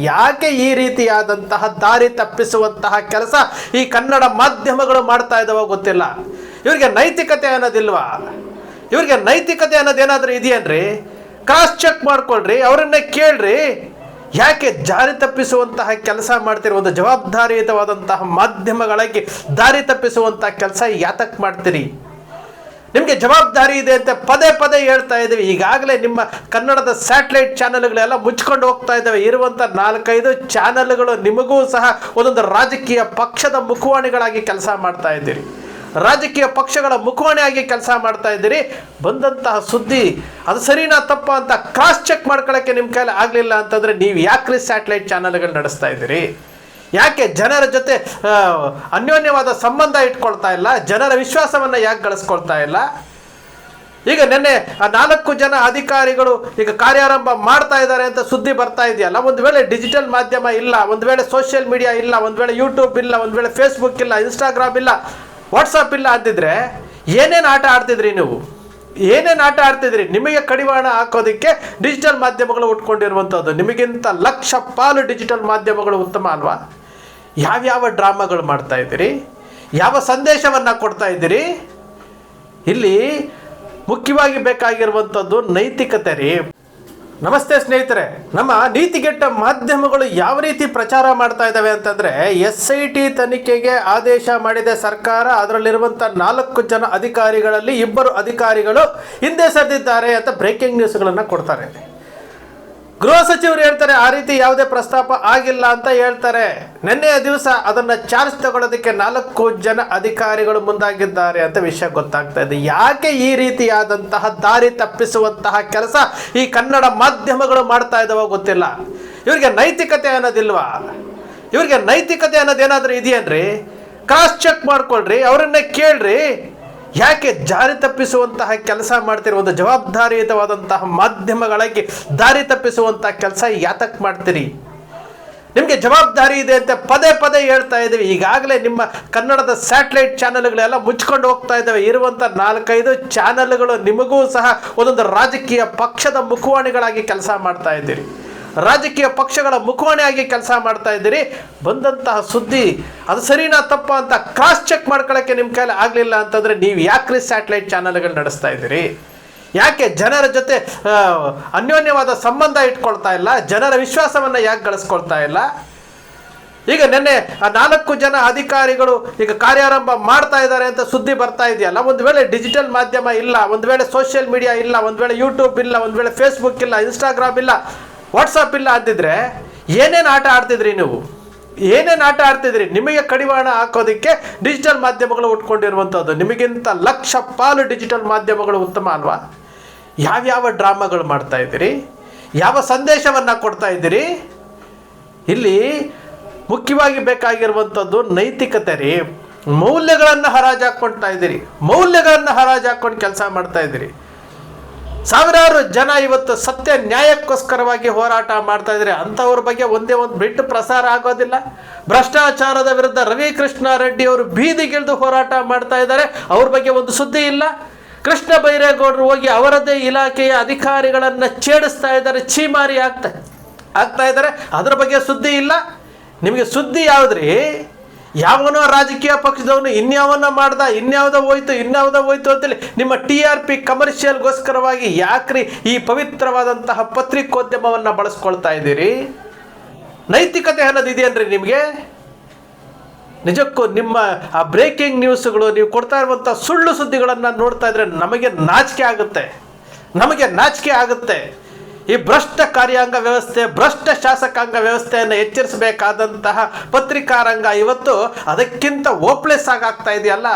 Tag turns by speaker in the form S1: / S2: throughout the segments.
S1: ಯಾಕೆ ಈ ರೀತಿಯಾದಂತಹ ದಾರಿ ತಪ್ಪಿಸುವಂತಹ ಕೆಲಸ ಈ ಕನ್ನಡ ಮಾಧ್ಯಮಗಳು ಮಾಡ್ತಾ ಇದ್ದಾವೋ ಗೊತ್ತಿಲ್ಲ. ಇವರಿಗೆ ನೈತಿಕತೆ ಅನ್ನೋದಿಲ್ವಾ? ಇವರಿಗೆ ನೈತಿಕತೆ ಅನ್ನೋದೇನಾದರೂ ಇದೆಯೇನ್ರಿ? ಕ್ರಾಸ್ ಚೆಕ್ ಮಾಡ್ಕೊಳ್ರಿ, ಅವರನ್ನೇ ಕೇಳ್ರಿ. ಯಾಕೆ ಜಾರಿ ತಪ್ಪಿಸುವಂತಹ ಕೆಲಸ ಮಾಡ್ತೀರಿ ಒಂದು ಜವಾಬ್ದಾರಿಯುತವಾದಂತಹ ಮಾಧ್ಯಮಗಳಾಗಿ ದಾರಿ ತಪ್ಪಿಸುವಂತಹ ಕೆಲಸ ಯಾತಕ್ಕೆ ಮಾಡ್ತೀರಿ? ನಿಮಗೆ ಜವಾಬ್ದಾರಿ ಇದೆ ಅಂತ ಪದೇ ಪದೇ ಹೇಳ್ತಾ ಇದ್ದೀವಿ. ಈಗಾಗಲೇ ನಿಮ್ಮ ಕನ್ನಡದ ಸ್ಯಾಟಲೈಟ್ ಚಾನೆಲ್ಗಳೆಲ್ಲ ಮುಚ್ಕೊಂಡು ಹೋಗ್ತಾ ಇದ್ದಾವೆ. ಇರುವಂಥ ನಾಲ್ಕೈದು ಚಾನೆಲ್ಗಳು ನಿಮಗೂ ಸಹ ಒಂದೊಂದು ರಾಜಕೀಯ ಪಕ್ಷದ ಮುಖವಾಣಿಗಳಾಗಿ ಕೆಲಸ ಮಾಡ್ತಾ ಇದ್ದೀರಿ. ರಾಜಕೀಯ ಪಕ್ಷಗಳ ಮುಖವಾಣಿಯಾಗಿ ಕೆಲಸ ಮಾಡ್ತಾ ಇದ್ದೀರಿ. ಬಂದಂತಹ ಸುದ್ದಿ, ಅದು ಸರಿನಾ ತಪ್ಪ ಅಂತ ಕ್ರಾಸ್ ಚೆಕ್ ಮಾಡ್ಕೊಳ್ಳೋಕ್ಕೆ ನಿಮ್ಮ ಕೈಲಿ ಆಗಲಿಲ್ಲ ಅಂತಂದರೆ ನೀವು ಯಾಕ್ರಿ ಸ್ಯಾಟಲೈಟ್ ಚಾನೆಲ್ಗಳು ನಡೆಸ್ತಾ ಇದ್ದೀರಿ? ಯಾಕೆ ಜನರ ಜೊತೆ ಅನ್ಯೋನ್ಯವಾದ ಸಂಬಂಧ ಇಟ್ಕೊಳ್ತಾ ಇಲ್ಲ? ಜನರ ವಿಶ್ವಾಸವನ್ನು ಯಾಕೆ ಗಳಿಸ್ಕೊಳ್ತಾ ಇಲ್ಲ? ಈಗ ನಿನ್ನೆ ನಾಲ್ಕು ಜನ ಅಧಿಕಾರಿಗಳು ಈಗ ಕಾರ್ಯಾರಂಭ ಮಾಡ್ತಾ ಇದ್ದಾರೆ ಅಂತ ಸುದ್ದಿ ಬರ್ತಾ ಇದೆಯಲ್ಲ? ಒಂದು ವೇಳೆ ಡಿಜಿಟಲ್ ಮಾಧ್ಯಮ ಇಲ್ಲ, ಒಂದು ವೇಳೆ ಸೋಷಿಯಲ್ ಮೀಡಿಯಾ ಇಲ್ಲ, ಒಂದು ವೇಳೆ ಯೂಟ್ಯೂಬ್ ಇಲ್ಲ, ಒಂದು ವೇಳೆ ಫೇಸ್ಬುಕ್ ಇಲ್ಲ ಇನ್ಸ್ಟಾಗ್ರಾಮ್ ಇಲ್ಲ ವಾಟ್ಸಪ್ ಇಲ್ಲ ಅಂತಿದ್ರೆ ಏನೇನು ಆಟ ಆಡ್ತಿದ್ರಿ ನೀವು? ಏನೇನು ಆಟ ಆಡ್ತಿದ್ರಿ, ನಿಮಗೆ ಕಡಿವಾಣ ಹಾಕೋದಕ್ಕೆ ಡಿಜಿಟಲ್ ಮಾಧ್ಯಮಗಳು ಉಟ್ಕೊಂಡಿರುವಂಥದ್ದು. ನಿಮಗಿಂತ ಲಕ್ಷ ಪಾಲು ಡಿಜಿಟಲ್ ಮಾಧ್ಯಮಗಳು ಉತ್ತಮ ಅಲ್ವಾ? ಯಾವ್ಯಾವ ಡ್ರಾಮಾಗಳು ಮಾಡ್ತಾ ಇದ್ದೀರಿ? ಯಾವ ಸಂದೇಶವನ್ನು ಕೊಡ್ತಾ ಇದ್ದೀರಿ? ಇಲ್ಲಿ ಮುಖ್ಯವಾಗಿ ಬೇಕಾಗಿರುವಂಥದ್ದು ನೈತಿಕತೆ ರೀ. ನಮಸ್ತೆ ಸ್ನೇಹಿತರೆ, ನಮ್ಮ ನೀತಿಗೆಟ್ಟ ಮಾಧ್ಯಮಗಳು ಯಾವ ರೀತಿ ಪ್ರಚಾರ ಮಾಡ್ತಾ ಇದ್ದಾವೆ ಅಂತಂದ್ರೆ, ಎಸ್ ಐ ಟಿ ತನಿಖೆಗೆ ಆದೇಶ ಮಾಡಿದೆ ಸರ್ಕಾರ ಅದರಲ್ಲಿರುವಂತಹ ನಾಲ್ಕು ಜನ ಅಧಿಕಾರಿಗಳಲ್ಲಿ ಇಬ್ಬರು ಅಧಿಕಾರಿಗಳು ಹಿಂದೆ ಸರಿದಿದ್ದಾರೆ ಅಂತ ಬ್ರೇಕಿಂಗ್ ನ್ಯೂಸ್ಗಳನ್ನು ಕೊಡ್ತಾರೆ. ಗೃಹ ಸಚಿವರು ಹೇಳ್ತಾರೆ, ಆ ರೀತಿ ಯಾವುದೇ ಪ್ರಸ್ತಾಪ ಆಗಿಲ್ಲ ಅಂತ ಹೇಳ್ತಾರೆ. ನಿನ್ನೆಯ ದಿವಸ ಅದನ್ನ ಚಾರ್ಜ್ ತಗೊಳ್ಳೋದಕ್ಕೆ ನಾಲ್ಕು ಜನ ಅಧಿಕಾರಿಗಳು ಮುಂದಾಗಿದ್ದಾರೆ ಅಂತ ವಿಷಯ ಗೊತ್ತಾಗ್ತಾ ಇದೆ. ಯಾಕೆ ಈ ರೀತಿಯಾದಂತಹ ದಾರಿ ತಪ್ಪಿಸುವಂತಹ ಕೆಲಸ ಈ ಕನ್ನಡ ಮಾಧ್ಯಮಗಳು ಮಾಡ್ತಾ ಗೊತ್ತಿಲ್ಲ. ಇವರಿಗೆ ನೈತಿಕತೆ ಅನ್ನೋದಿಲ್ವಾ? ಇವರಿಗೆ ನೈತಿಕತೆ ಅನ್ನೋದೇನಾದ್ರೂ ಇದೆಯೇನ್ರಿ? ಕ್ರಾಸ್ ಚೆಕ್ ಮಾಡ್ಕೊಳ್ರಿ, ಅವರನ್ನೇ ಕೇಳ್ರಿ. ಯಾಕೆ ಜಾರಿ ತಪ್ಪಿಸುವಂತಹ ಕೆಲಸ ಮಾಡ್ತೀರಿ ಒಂದು ಜವಾಬ್ದಾರಿಯುತವಾದಂತಹ ಮಾಧ್ಯಮಗಳಾಗಿ ದಾರಿ ತಪ್ಪಿಸುವಂತಹ ಕೆಲಸ ಯಾತಕ್ಕೆ ಮಾಡ್ತೀರಿ? ನಿಮಗೆ ಜವಾಬ್ದಾರಿ ಇದೆ ಅಂತ ಪದೇ ಪದೇ ಹೇಳ್ತಾ ಇದ್ದೀವಿ. ಈಗಾಗಲೇ ನಿಮ್ಮ ಕನ್ನಡದ ಸ್ಯಾಟಲೈಟ್ ಚಾನೆಲ್ಗಳೆಲ್ಲ ಮುಚ್ಕೊಂಡು ಹೋಗ್ತಾ ಇದ್ದಾವೆ. ಇರುವಂಥ ನಾಲ್ಕೈದು ಚಾನೆಲ್ಗಳು ನಿಮಗೂ ಸಹ ಒಂದೊಂದು ರಾಜಕೀಯ ಪಕ್ಷದ ಮುಖವಾಣಿಗಳಾಗಿ ಕೆಲಸ ಮಾಡ್ತಾ ಇದ್ದೀರಿ. ರಾಜಕೀಯ ಪಕ್ಷಗಳ ಮುಖವಾಣಿಯಾಗಿ ಕೆಲಸ ಮಾಡ್ತಾ ಇದ್ದೀರಿ. ಬಂದಂತಹ ಸುದ್ದಿ, ಅದು ಸರಿನಾ ತಪ್ಪ ಅಂತ ಕ್ರಾಸ್ ಚೆಕ್ ಮಾಡ್ಕೊಳ್ಳೋಕ್ಕೆ ನಿಮ್ಮ ಕೈಲಿ ಆಗಲಿಲ್ಲ ಅಂತಂದರೆ ನೀವು ಯಾಕ್ರಿ ಸ್ಯಾಟಲೈಟ್ ಚಾನಲ್ಗಳು ನಡೆಸ್ತಾ ಇದ್ದೀರಿ? ಯಾಕೆ ಜನರ ಜೊತೆ ಅನ್ಯೋನ್ಯವಾದ ಸಂಬಂಧ ಇಟ್ಕೊಳ್ತಾ ಇಲ್ಲ? ಜನರ ವಿಶ್ವಾಸವನ್ನು ಯಾಕೆ ಗಳಿಸ್ಕೊಳ್ತಾ ಇಲ್ಲ? ಈಗ ನಿನ್ನೆ, ಆ, ನಾಲ್ಕು ಜನ ಅಧಿಕಾರಿಗಳು ಈಗ ಕಾರ್ಯಾರಂಭ ಮಾಡ್ತಾ ಇದ್ದಾರೆ ಅಂತ ಸುದ್ದಿ ಬರ್ತಾ ಇದೆಯಲ್ಲ? ಒಂದು ವೇಳೆ ಡಿಜಿಟಲ್ ಮಾಧ್ಯಮ ಇಲ್ಲ, ಒಂದು ವೇಳೆ ಸೋಷಿಯಲ್ ಮೀಡಿಯಾ ಇಲ್ಲ, ಒಂದು ವೇಳೆ ಯೂಟ್ಯೂಬ್ ಇಲ್ಲ, ಒಂದು ವೇಳೆ ಫೇಸ್ಬುಕ್ ಇಲ್ಲ ಇನ್ಸ್ಟಾಗ್ರಾಮ್ ಇಲ್ಲ ವಾಟ್ಸಪ್ ಇಲ್ಲ ಅಂತಿದ್ರೆ ಏನೇನು ಆಟ ಆಡ್ತಿದ್ರಿ ನೀವು? ಏನೇನು ಆಟ ಆಡ್ತಿದ್ರಿ? ನಿಮಗೆ ಕಡಿವಾಣ ಹಾಕೋದಕ್ಕೆ ಡಿಜಿಟಲ್ ಮಾಧ್ಯಮಗಳು ಉಟ್ಕೊಂಡಿರುವಂಥದ್ದು. ನಿಮಗಿಂತ ಲಕ್ಷ ಪಾಲು ಡಿಜಿಟಲ್ ಮಾಧ್ಯಮಗಳು ಉತ್ತಮ ಅಲ್ವಾ? ಯಾವ್ಯಾವ ಡ್ರಾಮಾಗಳು ಮಾಡ್ತಾ ಇದ್ದೀರಿ? ಯಾವ ಸಂದೇಶವನ್ನು ಕೊಡ್ತಾ ಇದ್ದೀರಿ? ಇಲ್ಲಿ ಮುಖ್ಯವಾಗಿ ಬೇಕಾಗಿರುವಂಥದ್ದು ನೈತಿಕತೆ ರೀ. ಮೌಲ್ಯಗಳನ್ನು ಹರಾಜು ಹಾಕ್ಕೊಳ್ತಾ ಇದ್ದೀರಿ. ಮೌಲ್ಯಗಳನ್ನು ಹರಾಜು ಹಾಕ್ಕೊಂಡು ಕೆಲಸ ಮಾಡ್ತಾ ಇದ್ದೀರಿ. ಸಾವಿರಾರು ಜನ ಇವತ್ತು ಸತ್ಯ ನ್ಯಾಯಕ್ಕೋಸ್ಕರವಾಗಿ ಹೋರಾಟ ಮಾಡ್ತಾ ಇದ್ದಾರೆ. ಅಂಥವ್ರ ಬಗ್ಗೆ ಒಂದೇ ಒಂದು ಬಿಟ್ಟು ಪ್ರಸಾರ ಆಗೋದಿಲ್ಲ. ಭ್ರಷ್ಟಾಚಾರದ ವಿರುದ್ಧ ರವಿಕೃಷ್ಣ ರೆಡ್ಡಿ ಅವರು ಬೀದಿಗಿಳಿದು ಹೋರಾಟ ಮಾಡ್ತಾ ಇದ್ದಾರೆ. ಅವ್ರ ಬಗ್ಗೆ ಒಂದು ಸುದ್ದಿ ಇಲ್ಲ. ಕೃಷ್ಣ ಬೈರೇಗೌಡರು ಹೋಗಿ ಅವರದೇ ಇಲಾಖೆಯ ಅಧಿಕಾರಿಗಳನ್ನು ಛೇಡಿಸ್ತಾ ಇದ್ದಾರೆ. ಛೀಮಾರಿ ಆಗ್ತಾ ಆಗ್ತಾ ಇದ್ದಾರೆ. ಅದರ ಬಗ್ಗೆ ಸುದ್ದಿ ಇಲ್ಲ. ನಿಮಗೆ ಸುದ್ದಿ ಯಾವುದ್ರಿ? ಯಾವನೋ ರಾಜಕೀಯ ಪಕ್ಷದವನು ಇನ್ಯಾವನ್ನ ಮಾಡ್ದ, ಇನ್ಯಾವುದೋ ಹೋಯ್ತು ಇನ್ಯಾವುದೋ ಹೋಯ್ತು ಅಂತೇಳಿ ನಿಮ್ಮ ಟಿ ಆರ್ ಪಿ ಕಮರ್ಷಿಯಲ್ಗೋಸ್ಕರವಾಗಿ ಯಾಕ್ರಿ ಈ ಪವಿತ್ರವಾದಂತಹ ಪತ್ರಿಕೋದ್ಯಮವನ್ನು ಬಳಸ್ಕೊಳ್ತಾ ಇದ್ದೀರಿ? ನೈತಿಕತೆ ಅನ್ನೋದು ಇದೆಯನ್ರಿ ನಿಮಗೆ? ನಿಜಕ್ಕೂ ನಿಮ್ಮ ಆ ಬ್ರೇಕಿಂಗ್ ನ್ಯೂಸ್ಗಳು, ನೀವು ಕೊಡ್ತಾ ಇರುವಂಥ ಸುಳ್ಳು ಸುದ್ದಿಗಳನ್ನು ನೋಡ್ತಾ ಇದ್ರೆ ನಮಗೆ ನಾಚಿಕೆ ಆಗುತ್ತೆ. ನಮಗೆ ನಾಚಿಕೆ ಆಗುತ್ತೆ. ಈ ಭ್ರಷ್ಟ ಕಾರ್ಯಾಂಗ ವ್ಯವಸ್ಥೆ, ಭ್ರಷ್ಟ ಶಾಸಕಾಂಗ ವ್ಯವಸ್ಥೆಯನ್ನು ಎಚ್ಚರಿಸಬೇಕಾದಂತಹ ಪತ್ರಿಕಾರಂಗ ಇವತ್ತು ಅದಕ್ಕಿಂತ ಓಪ್ಲೆಸ್ ಆಗಾಗ್ತಾ ಇದೆಯಲ್ಲ?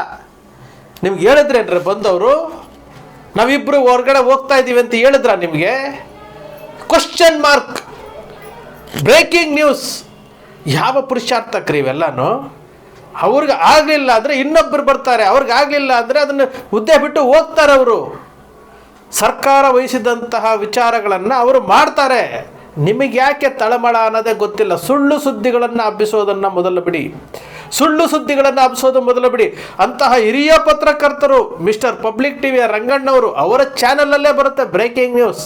S1: ನಿಮ್ಗೆ ಹೇಳಿದ್ರೇನ್ರಿ ಬಂದವರು? ನಾವಿಬ್ಬರು ಹೊರಗಡೆ ಹೋಗ್ತಾ ಇದ್ದೀವಿ ಅಂತ ಹೇಳಿದ್ರ ನಿಮಗೆ? ಕ್ವಶನ್ ಮಾರ್ಕ್ ಬ್ರೇಕಿಂಗ್ ನ್ಯೂಸ್ ಯಾವ ಪುರುಷಾರ್ಥಕ್ರಿ ಇವೆಲ್ಲನೂ? ಅವ್ರಿಗೆ ಆಗಲಿಲ್ಲ ಅಂದರೆ ಇನ್ನೊಬ್ಬರು ಬರ್ತಾರೆ. ಅವ್ರಿಗೆ ಆಗಲಿಲ್ಲ ಅಂದರೆ ಅದನ್ನು ಹುದ್ದೆ ಬಿಟ್ಟು ಹೋಗ್ತಾರೆ ಅವರು ಸರ್ಕಾರ ವಹಿಸಿದಂತಹ ವಿಚಾರಗಳನ್ನು ಅವರು ಮಾಡ್ತಾರೆ. ನಿಮಗೆ ಯಾಕೆ ತಳಮಳ ಅನ್ನೋದೇ ಗೊತ್ತಿಲ್ಲ. ಸುಳ್ಳು ಸುದ್ದಿಗಳನ್ನು ಹಬ್ಬಿಸೋದನ್ನು ಮೊದಲು ಬಿಡಿ. ಸುಳ್ಳು ಸುದ್ದಿಗಳನ್ನು ಹಬ್ಬಿಸೋದು ಮೊದಲು ಬಿಡಿ. ಅಂತಹ ಹಿರಿಯ ಪತ್ರಕರ್ತರು ಮಿಸ್ಟರ್ ಪಬ್ಲಿಕ್ ಟಿ ವಿಯ ರಂಗಣ್ಣವರು ಅವರ ಚಾನಲಲ್ಲೇ ಬರುತ್ತೆ ಬ್ರೇಕಿಂಗ್ ನ್ಯೂಸ್.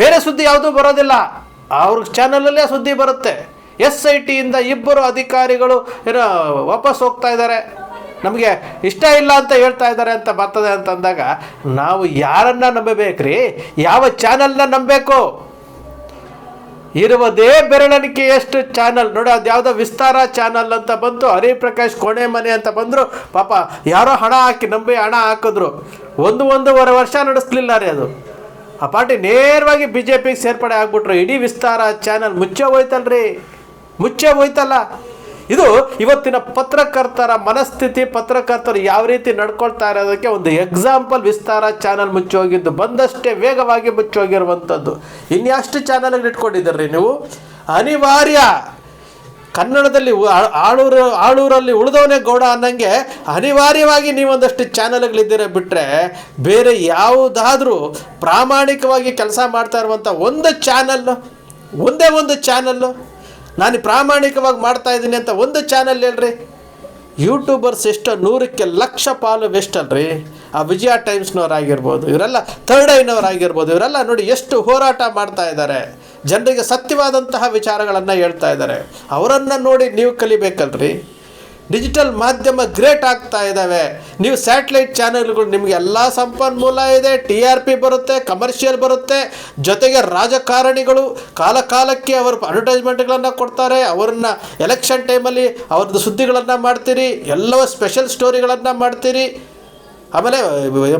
S1: ಬೇರೆ ಸುದ್ದಿ ಯಾವುದೂ ಬರೋದಿಲ್ಲ. ಅವ್ರ ಚಾನಲಲ್ಲೇ ಸುದ್ದಿ ಬರುತ್ತೆ. ಎಸ್ ಐ ಟಿಯಿಂದ ಇಬ್ಬರು ಅಧಿಕಾರಿಗಳು ವಾಪಸ್ ಹೋಗ್ತಾ ಇದ್ದಾರೆ. ನಮಗೆ ಇಷ್ಟ ಇಲ್ಲ ಅಂತ ಹೇಳ್ತಾ ಇದ್ದಾರೆ ಅಂತ ಬರ್ತದೆ ಅಂತಂದಾಗ ನಾವು ಯಾರನ್ನ ನಂಬಬೇಕ್ರಿ? ಯಾವ ಚಾನಲ್ನ ನಂಬಬೇಕು? ಇರುವುದೇ ಬೆರಳಿಕೆಯಷ್ಟು ಚಾನಲ್ ನೋಡಿ, ಅದು ಯಾವುದೋ ವಿಸ್ತಾರ ಚಾನಲ್ ಅಂತ ಬಂತು. ಹರಿಪ್ರಕಾಶ್ ಕೋಣೆ ಮನೆ ಅಂತ ಬಂದರು. ಪಾಪ, ಯಾರೋ ಹಣ ಹಾಕಿ ನಂಬಿ ಹಣ ಹಾಕಿದ್ರು. ಒಂದು ಒಂದೂವರೆ ವರ್ಷ ನಡೆಸ್ಲಿಲ್ಲ ರೀ ಅದು. ಆ ಪಾರ್ಟಿ ನೇರವಾಗಿ ಬಿ ಜೆ ಪಿಗೆ ಸೇರ್ಪಡೆ ಆಗ್ಬಿಟ್ರು. ಇಡೀ ವಿಸ್ತಾರ ಚಾನಲ್ ಮುಚ್ಚೆ ಹೋಯ್ತಲ್ರಿ? ಮುಚ್ಚೆ ಹೋಯ್ತಲ್ಲ? ಇದು ಇವತ್ತಿನ ಪತ್ರಕರ್ತರ ಮನಸ್ಥಿತಿ, ಪತ್ರಕರ್ತರು ಯಾವ ರೀತಿ ನಡ್ಕೊಳ್ತಾ ಇರೋದಕ್ಕೆ ಒಂದು ಎಕ್ಸಾಂಪಲ್ ವಿಸ್ತಾರ ಚಾನಲ್ ಮುಚ್ಚೋಗಿದ್ದು, ಬಂದಷ್ಟೇ ವೇಗವಾಗಿ ಮುಚ್ಚೋಗಿರುವಂಥದ್ದು. ಇನ್ಯಾಷ್ಟು ಚಾನಲ್ ಇಟ್ಕೊಂಡಿದ್ದೀರಿ ನೀವು? ಅನಿವಾರ್ಯ! ಕನ್ನಡದಲ್ಲಿ ಆಳೂರು ಆಳೂರಲ್ಲಿ ಉಳಿದವನೇ ಗೌಡ ಅನ್ನಂಗೆ ಅನಿವಾರ್ಯವಾಗಿ ನೀವೊಂದಷ್ಟು ಚಾನಲ್ಗಳಿದ್ದೀರ ಬಿಟ್ಟರೆ ಬೇರೆ ಯಾವುದಾದ್ರೂ ಪ್ರಾಮಾಣಿಕವಾಗಿ ಕೆಲಸ ಮಾಡ್ತಾ ಇರುವಂಥ ಒಂದು ಚಾನಲ್ ಒಂದೇ ಒಂದು ಚಾನಲ್ಲು ನಾನು ಪ್ರಾಮಾಣಿಕವಾಗಿ ಮಾಡ್ತಾ ಇದ್ದೀನಿ ಅಂತ ಒಂದು ಚಾನಲ್ ಹೇಳ್ರಿ. ಯೂಟ್ಯೂಬರ್ಸ್ ಎಷ್ಟು ನೂರಕ್ಕೆ ಲಕ್ಷ ಪಾಲು ವೆಸ್ಟ್ ಅಲ್ರಿ ಆ ವಿಜಯ ಟೈಮ್ಸ್ನವರಾಗಿರ್ಬೋದು ಇವರೆಲ್ಲ ಥರ್ಡ್ ಐನವರಾಗಿರ್ಬೋದು ಇವರೆಲ್ಲ ನೋಡಿ ಎಷ್ಟು ಹೋರಾಟ ಮಾಡ್ತಾ ಇದ್ದಾರೆ. ಜನರಿಗೆ ಸತ್ಯವಾದಂತಹ ವಿಚಾರಗಳನ್ನು ಹೇಳ್ತಾ ಇದ್ದಾರೆ. ಅವರನ್ನು ನೋಡಿ ನೀವು ಕಲಿಬೇಕಲ್ರಿ. ಡಿಜಿಟಲ್ ಮಾಧ್ಯಮ ಗ್ರೇಟ್ ಆಗ್ತಾ ಇದ್ದಾವೆ ನೀವು ಸ್ಯಾಟಲೈಟ್ ಚಾನೆಲ್ಗಳು ನಿಮಗೆ ಎಲ್ಲ ಸಂಪನ್ಮೂಲ ಇದೆ. ಟಿ ಆರ್ ಪಿ ಬರುತ್ತೆ, ಕಮರ್ಷಿಯಲ್ ಬರುತ್ತೆ. ಜೊತೆಗೆ ರಾಜಕಾರಣಿಗಳು ಕಾಲಕಾಲಕ್ಕೆ ಅವರು ಅಡ್ವರ್ಟೈಸ್ಮೆಂಟ್ಗಳನ್ನು ಕೊಡ್ತಾರೆ. ಅವರನ್ನ ಎಲೆಕ್ಷನ್ ಟೈಮಲ್ಲಿ ಅವ್ರದ್ದು ಸುದ್ದಿಗಳನ್ನು ಮಾಡ್ತೀರಿ. ಎಲ್ಲವೂ ಸ್ಪೆಷಲ್ ಸ್ಟೋರಿಗಳನ್ನು ಮಾಡ್ತೀರಿ. ಆಮೇಲೆ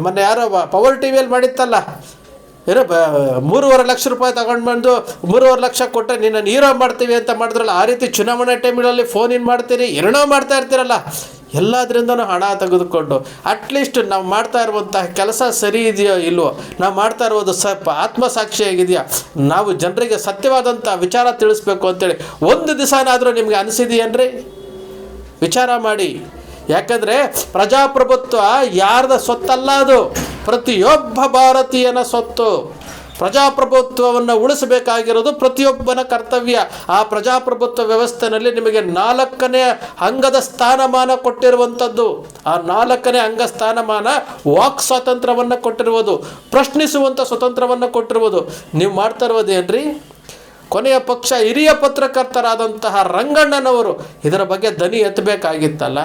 S1: ಮೊನ್ನೆ ಯಾರೋ ಪವರ್ ಟಿ ವಿಯಲ್ಲಿ ಮಾಡಿತ್ತಲ್ಲ? ಏನೋ ಮೂರುವರೆ ಲಕ್ಷ ರೂಪಾಯಿ ತಗೊಂಡು ಬಂದು ಮೂರುವರೆ ಲಕ್ಷ ಕೊಟ್ಟರೆ ನಿನ್ನ ನೀರೋ ಮಾಡ್ತೀವಿ ಅಂತ ಮಾಡಿದ್ರಲ್ಲ, ಆ ರೀತಿ ಚುನಾವಣೆ ಟೈಮ್ಗಳಲ್ಲಿ ಫೋನ್ ಇನ್ ಮಾಡ್ತೀರಿ, ಏನೋ ಮಾಡ್ತಾ ಇರ್ತೀರಲ್ಲ. ಎಲ್ಲದರಿಂದನೂ ಹಣ ತೆಗೆದುಕೊಂಡು ಅಟ್ಲೀಸ್ಟ್ ನಾವು ಮಾಡ್ತಾ ಇರುವಂತಹ ಕೆಲಸ ಸರಿ ಇದೆಯೋ ಇಲ್ವೋ, ನಾವು ಮಾಡ್ತಾ ಇರೋದು ಸ್ವಲ್ಪ ಆತ್ಮಸಾಕ್ಷಿಯಾಗಿದೆಯಾ? ನಾವು ಜನರಿಗೆ ಸತ್ಯವಾದಂಥ ವಿಚಾರ ತಿಳಿಸ್ಬೇಕು ಅಂತೇಳಿ ಒಂದು ದಿವಸನಾದರೂ ನಿಮಗೆ ಅನಿಸಿದೆಯೇನ್ರಿ? ವಿಚಾರ ಮಾಡಿ. ಯಾಕಂದರೆ ಪ್ರಜಾಪ್ರಭುತ್ವ ಯಾರದ ಸೊತ್ತಲ್ಲ ಅದು. ಪ್ರತಿಯೊಬ್ಬ ಭಾರತೀಯನ ಸೊತ್ತು ಪ್ರಜಾಪ್ರಭುತ್ವವನ್ನು ಉಳಿಸಬೇಕಾಗಿರೋದು ಪ್ರತಿಯೊಬ್ಬನ ಕರ್ತವ್ಯ. ಆ ಪ್ರಜಾಪ್ರಭುತ್ವ ವ್ಯವಸ್ಥೆಯಲ್ಲಿ ನಿಮಗೆ ನಾಲ್ಕನೇ ಅಂಗದ ಸ್ಥಾನಮಾನ ಕೊಟ್ಟಿರುವಂಥದ್ದು. ಆ ನಾಲ್ಕನೇ ಅಂಗ ಸ್ಥಾನಮಾನ ವಾಕ್ ಸ್ವಾತಂತ್ರ್ಯವನ್ನು ಕೊಟ್ಟಿರುವುದು ಪ್ರಶ್ನಿಸುವಂಥ ಸ್ವತಂತ್ರವನ್ನು ಕೊಟ್ಟಿರುವುದು. ನೀವು ಮಾಡ್ತಾ ಇರೋದೇನ್ರಿ ಕೊನೆಯ ಪಕ್ಷ ಹಿರಿಯ ಪತ್ರಕರ್ತರಾದಂತಹ ರಂಗಣ್ಣನವರು ಇದರ ಬಗ್ಗೆ ದನಿ ಎತ್ತಬೇಕಾಗಿತ್ತಲ್ಲ.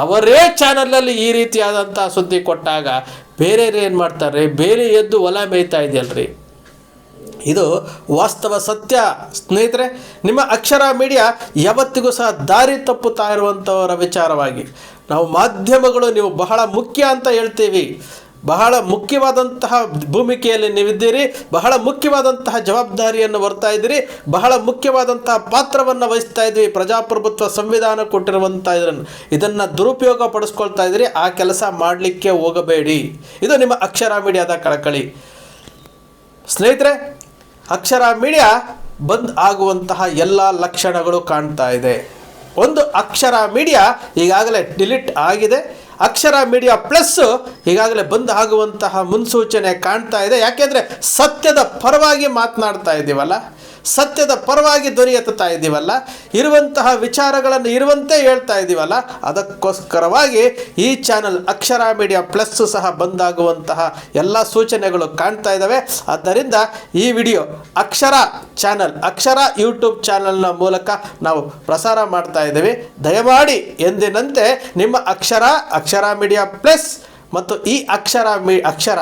S1: ಅವರೇ ಚಾನಲಲ್ಲಿ ಈ ರೀತಿಯಾದಂಥ ಸುದ್ದಿ ಕೊಟ್ಟಾಗ ಬೇರೆ ಏನು ಮಾಡ್ತಾರೆ? ಬೇರೆ ಎದ್ದು ಹೊಲ ಮೇಯ್ತಾ ಇದೆಯಲ್ರಿ. ಇದು ವಾಸ್ತವ ಸತ್ಯ. ಸ್ನೇಹಿತರೆ, ನಿಮ್ಮ ಅಕ್ಷರ ಮೀಡಿಯಾ ಯಾವತ್ತಿಗೂ ಸಹ ದಾರಿ ತಪ್ಪುತ್ತಾ ಇರುವಂಥವರ ವಿಚಾರವಾಗಿ. ನಾವು ಮಾಧ್ಯಮಗಳು ನೀವು ಬಹಳ ಮುಖ್ಯ ಅಂತ ಹೇಳ್ತೀವಿ. ಬಹಳ ಮುಖ್ಯವಾದಂತಹ ಭೂಮಿಕೆಯಲ್ಲಿ ನೀವಿದ್ದೀರಿ, ಬಹಳ ಮುಖ್ಯವಾದಂತಹ ಜವಾಬ್ದಾರಿಯನ್ನು ಹೊರ್ತಾ ಇದ್ದೀರಿ, ಬಹಳ ಮುಖ್ಯವಾದಂತಹ ಪಾತ್ರವನ್ನು ವಹಿಸ್ತಾ ಇದ್ವಿ ಪ್ರಜಾಪ್ರಭುತ್ವ ಸಂವಿಧಾನ ಕೊಟ್ಟಿರುವಂಥ ಇದನ್ನು. ಇದನ್ನು ದುರುಪಯೋಗ ಪಡಿಸ್ಕೊಳ್ತಾ ಇದ್ದೀರಿ, ಆ ಕೆಲಸ ಮಾಡಲಿಕ್ಕೆ ಹೋಗಬೇಡಿ. ಇದು ನಿಮ್ಮ ಅಕ್ಷರ ಮೀಡಿಯಾದ ಕಳಕಳಿ. ಸ್ನೇಹಿತರೆ, ಅಕ್ಷರ ಮೀಡಿಯಾ ಬಂದ್ ಆಗುವಂತಹ ಎಲ್ಲ ಲಕ್ಷಣಗಳು ಕಾಣ್ತಾ ಇದೆ. ಒಂದು ಅಕ್ಷರ ಮೀಡಿಯಾ ಈಗಾಗಲೇ ಡಿಲೀಟ್ ಆಗಿದೆ. ಅಕ್ಷರ ಮೀಡಿಯಾ ಪ್ಲಸ್ ಈಗಾಗಲೇ ಬಂದ್ ಆಗುವಂತಹ ಮುನ್ಸೂಚನೆ ಕಾಣ್ತಾ ಇದೆ. ಯಾಕೆಂದರೆ ಸತ್ಯದ ಪರವಾಗಿ ಮಾತನಾಡ್ತಾ ಇದ್ದೀವಲ್ಲ ಸತ್ಯದ ಪರವಾಗಿ ಎತ್ತುತ್ತಾ ಇದ್ದೀವಲ್ಲ, ಇರುವಂತಹ ವಿಚಾರಗಳನ್ನು ಇರುವಂತೆ ಹೇಳ್ತಾ ಇದ್ದೀವಲ್ಲ, ಅದಕ್ಕೋಸ್ಕರವಾಗಿ ಈ ಚಾನಲ್ ಅಕ್ಷರ ಮೀಡಿಯಾ ಪ್ಲಸ್ ಸಹ ಬಂದಾಗುವಂತಹ ಎಲ್ಲ ಸೂಚನೆಗಳು ಕಾಣ್ತಾ ಇದ್ದಾವೆ. ಆದ್ದರಿಂದ ಈ video Akshara channel, Akshara YouTube ಚಾನಲ್ನ ಮೂಲಕ ನಾವು ಪ್ರಸಾರ ಮಾಡ್ತಾ ಇದ್ದೇವೆ. ದಯಮಾಡಿ ಎಂದಿನಂತೆ ನಿಮ್ಮ ಅಕ್ಷರ ಅಕ್ಷರ ಮೀಡಿಯಾ ಪ್ಲಸ್ ಮತ್ತು ಈ ಅಕ್ಷರ ಮೀ, ಅಕ್ಷರ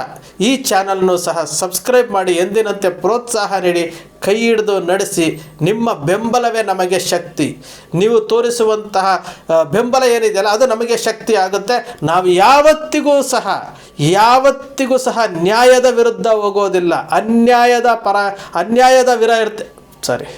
S1: ಈ ಚಾನಲ್ನು ಸಹ ಸಬ್ಸ್ಕ್ರೈಬ್ ಮಾಡಿ ಎಂದಿನಂತೆ ಪ್ರೋತ್ಸಾಹ ನೀಡಿ ಕೈ ಹಿಡಿದು ನಡೆಸಿ. ನಿಮ್ಮ ಬೆಂಬಲವೇ ನಮಗೆ ಶಕ್ತಿ. ನೀವು ತೋರಿಸುವಂತಹ ಬೆಂಬಲ ಏನಿದೆಯಲ್ಲ ಅದು ನಮಗೆ ಶಕ್ತಿ ಆಗುತ್ತೆ. ನಾವು ಯಾವತ್ತಿಗೂ ಸಹ ಯಾವತ್ತಿಗೂ ಸಹ ನ್ಯಾಯದ ವಿರುದ್ಧ ಹೋಗೋದಿಲ್ಲ. ಅನ್ಯಾಯದ ಪರ, ಅನ್ಯಾಯದ ವಿರ ಇರ್ತೆ ಸಾರಿ